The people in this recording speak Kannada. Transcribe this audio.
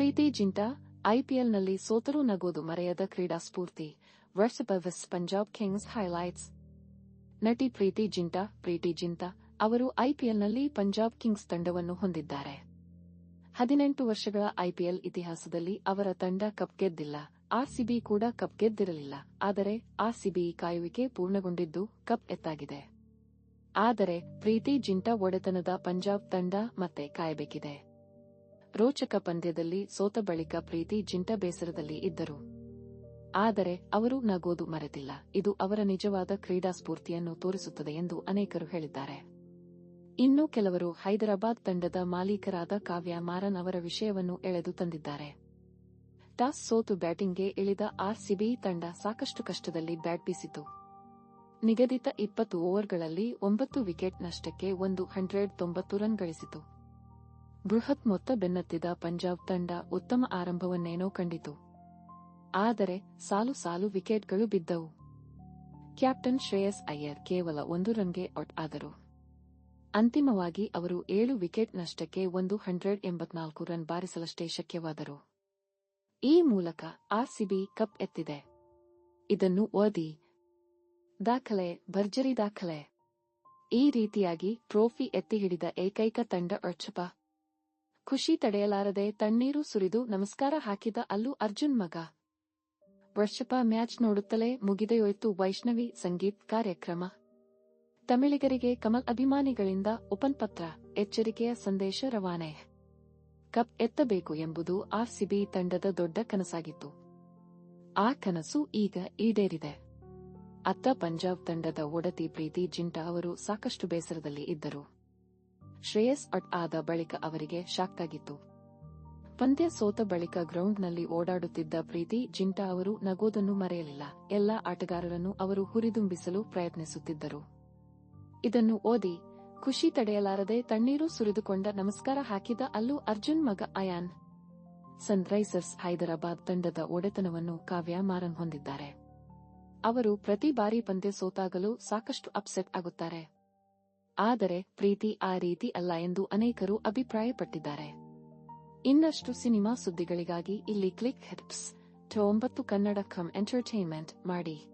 ಪ್ರೀತಿ ಜಿಂಟಾ ಐಪಿಎಲ್ನಲ್ಲಿ ಸೋತರೂ ನಗೋದು ಮರೆಯದ ಕ್ರೀಡಾ ಸ್ಫೂರ್ತಿ. ವರ್ಷ ಪಂಜಾಬ್ ಕಿಂಗ್ಸ್ ಹೈಲೈಟ್ಸ್ ನಟಿ ಪ್ರೀತಿ ಜಿಂಟಾ ಪ್ರೀತಿ ಜಿಂಟಾ ಅವರು ಐಪಿಎಲ್ನಲ್ಲಿ ಪಂಜಾಬ್ ಕಿಂಗ್ಸ್ ತಂಡವನ್ನು ಹೊಂದಿದ್ದಾರೆ. ಹದಿನೆಂಟು ವರ್ಷಗಳ ಐಪಿಎಲ್ ಇತಿಹಾಸದಲ್ಲಿ ಅವರ ತಂಡ ಕಪ್ ಗೆದ್ದಿಲ್ಲ. ಆರ್ಸಿಬಿ ಕೂಡ ಕಪ್ ಗೆದ್ದಿರಲಿಲ್ಲ. ಆದರೆ ಆರ್ಸಿಬಿ ಕಾಯುವಿಕೆ ಪೂರ್ಣಗೊಂಡಿದ್ದು ಕಪ್ ಎತ್ತಾಗಿದೆ. ಆದರೆ ಪ್ರೀತಿ ಜಿಂಟಾ ಒಡೆತನದ ಪಂಜಾಬ್ ತಂಡ ಮತ್ತೆ ಕಾಯಬೇಕಿದೆ. ರೋಚಕ ಪಂದ್ಯದಲ್ಲಿ ಸೋತ ಬಳಿಕ ಪ್ರೀತಿ ಜಿಂಟ ಬೇಸರದಲ್ಲಿ ಇದ್ದರು. ಆದರೆ ಅವರು ನಗೋದು ಮರೆತಿಲ್ಲ. ಇದು ಅವರ ನಿಜವಾದ ಕ್ರೀಡಾ ಸ್ಫೂರ್ತಿಯನ್ನು ತೋರಿಸುತ್ತದೆ ಎಂದು ಅನೇಕರು ಹೇಳಿದ್ದಾರೆ. ಇನ್ನು ಕೆಲವರು ಹೈದರಾಬಾದ್ ತಂಡದ ಮಾಲೀಕರಾದ ಕಾವ್ಯ ಮಾರನ್ ಅವರ ವಿಷಯವನ್ನು ಎಳೆದು ತಂದಿದ್ದಾರೆ. ಟಾಸ್ ಸೋತು ಬ್ಯಾಟಿಂಗ್ಗೆ ಇಳಿದ ಆರ್ಸಿಬಿ ತಂಡ ಸಾಕಷ್ಟು ಕಷ್ಟದಲ್ಲಿ ಬ್ಯಾಟ್ ಬೀಸಿತು. ನಿಗದಿತ ಇಪ್ಪತ್ತು ಓವರ್ಗಳಲ್ಲಿ ಒಂಬತ್ತು ವಿಕೆಟ್ ನಷ್ಟಕ್ಕೆ ಒಂದು ಹಂಡ್ರೆಡ್ ತೊಂಬತ್ತು ರನ್ ಗಳಿಸಿತು. ಬೃಹತ್ ಮೊತ್ತ ಬೆನ್ನತ್ತಿದ ಪಂಜಾಬ್ ತಂಡ ಉತ್ತಮ ಆರಂಭವನ್ನೇನೋ ಕಂಡಿತು. ಆದರೆ ಸಾಲು ಸಾಲು ವಿಕೆಟ್ಗಳು ಬಿದ್ದವು. ಕ್ಯಾಪ್ಟನ್ ಶ್ರೇಯಸ್ ಅಯ್ಯರ್ ಕೇವಲ ಒಂದು ರನ್ಗೆ ಔಟ್ ಆದರು. ಅಂತಿಮವಾಗಿ ಅವರು ಏಳು ವಿಕೆಟ್ ನಷ್ಟಕ್ಕೆ ಒಂದು ಹಂಡ್ರೆಡ್ ಎಂಬತ್ನಾಲ್ಕು ರನ್ ಬಾರಿಸಲಷ್ಟೇ ಶಕ್ಯವಾದರು. ಈ ಮೂಲಕ ಆರ್ಸಿಬಿ ಕಪ್ ಎತ್ತಿದೆ. ಇದನ್ನು ಓದಿ. ದಾಖಲೆ, ಭರ್ಜರಿ ದಾಖಲೆ. ಈ ರೀತಿಯಾಗಿ ಟ್ರೋಫಿ ಎತ್ತಿ ಹಿಡಿದ ಏಕೈಕ ತಂಡ ಅರ್ಚಪ ಖುಷಿ ತಡೆಯಲಾರದೆ ತಣ್ಣೀರು ಸುರಿದು ನಮಸ್ಕಾರ ಹಾಕಿದ ಅಲ್ಲೂ ಅರ್ಜುನ್ ಮಗ. ವರ್ಷಪ ಮ್ಯಾಚ್ ನೋಡುತ್ತಲೇ ಮುಗಿದೆಯೋಯ್ತು ವೈಷ್ಣವಿ ಸಂಗೀತ್ ಕಾರ್ಯಕ್ರಮ. ತಮಿಳಿಗರಿಗೆ ಕಮಲ್ ಅಭಿಮಾನಿಗಳಿಂದ ಉಪನ್ಪತ್ರ ಎಚ್ಚರಿಕೆಯ ಸಂದೇಶ ರವಾನೆ. ಕಪ್ ಎತ್ತಬೇಕು ಎಂಬುದು ಆರ್ಸಿಬಿ ತಂಡದ ದೊಡ್ಡ ಕನಸಾಗಿತ್ತು. ಆ ಕನಸು ಈಗ ಈಡೇರಿದೆ. ಅತ್ತ ಪಂಜಾಬ್ ತಂಡದ ಒಡತಿ ಪ್ರೀತಿ ಜಿಂಟಾ ಅವರು ಸಾಕಷ್ಟು ಬೇಸರದಲ್ಲಿ ಇದ್ದರು. ಶ್ರೇಯಸ್ ಅಟ್ ಆದ ಬಳಿಕ ಅವರಿಗೆ ಶಾಕ್ ಆಗಿತ್ತು ಪಂದ್ಯ ಸೋತ ಬಳಿಕ ಗ್ರೌಂಡ್ನಲ್ಲಿ ಓಡಾಡುತ್ತಿದ್ದ ಪ್ರೀತಿ, ಜಿಂಟಾ ಅವರು ನಗೋದನ್ನು ಮರೆಯಲಿಲ್ಲ. ಎಲ್ಲ ಆಟಗಾರರನ್ನು ಅವರು ಹುರಿದುಂಬಿಸಲು ಪ್ರಯತ್ನಿಸುತ್ತಿದ್ದರು. ಇದನ್ನು ಓದಿ, ಖುಷಿ ತಡೆಯಲಾರದೆ ತಣ್ಣೀರು ಸುರಿದುಕೊಂಡ ನಮಸ್ಕಾರ ಹಾಕಿದ ಅಲ್ಲೂ ಅರ್ಜುನ್ ಮಗ ಅಯಾನ್. ಸನ್ರೈಸರ್ಸ್ ಹೈದರಾಬಾದ್ ತಂಡದ ಒಡೆತನವನ್ನು ಕಾವ್ಯ ಮಾರನ್ ಹೊಂದಿದ್ದಾರೆ. ಅವರು ಪ್ರತಿ ಬಾರಿ ಪಂದ್ಯ ಸೋತಾಗಲು ಸಾಕಷ್ಟು ಅಪ್ಸೆಟ್ ಆಗುತ್ತಾರೆ. ಆದರೆ ಪ್ರೀತಿ ಆ ರೀತಿ ಅಲ್ಲ ಎಂದು ಅನೇಕರು ಅಭಿಪ್ರಾಯಪಟ್ಟಿದ್ದಾರೆ. ಇನ್ನಷ್ಟು ಸಿನಿಮಾ ಸುದ್ದಿಗಳಿಗಾಗಿ ಇಲ್ಲಿ ಕ್ಲಿಕ್ ಹೆಪ್ಸ್ ಒಂಬತ್ತು ಕನ್ನಡ ಕಮ್ ಎಂಟರ್ಟೈನ್ಮೆಂಟ್ ಮಾಡಿ.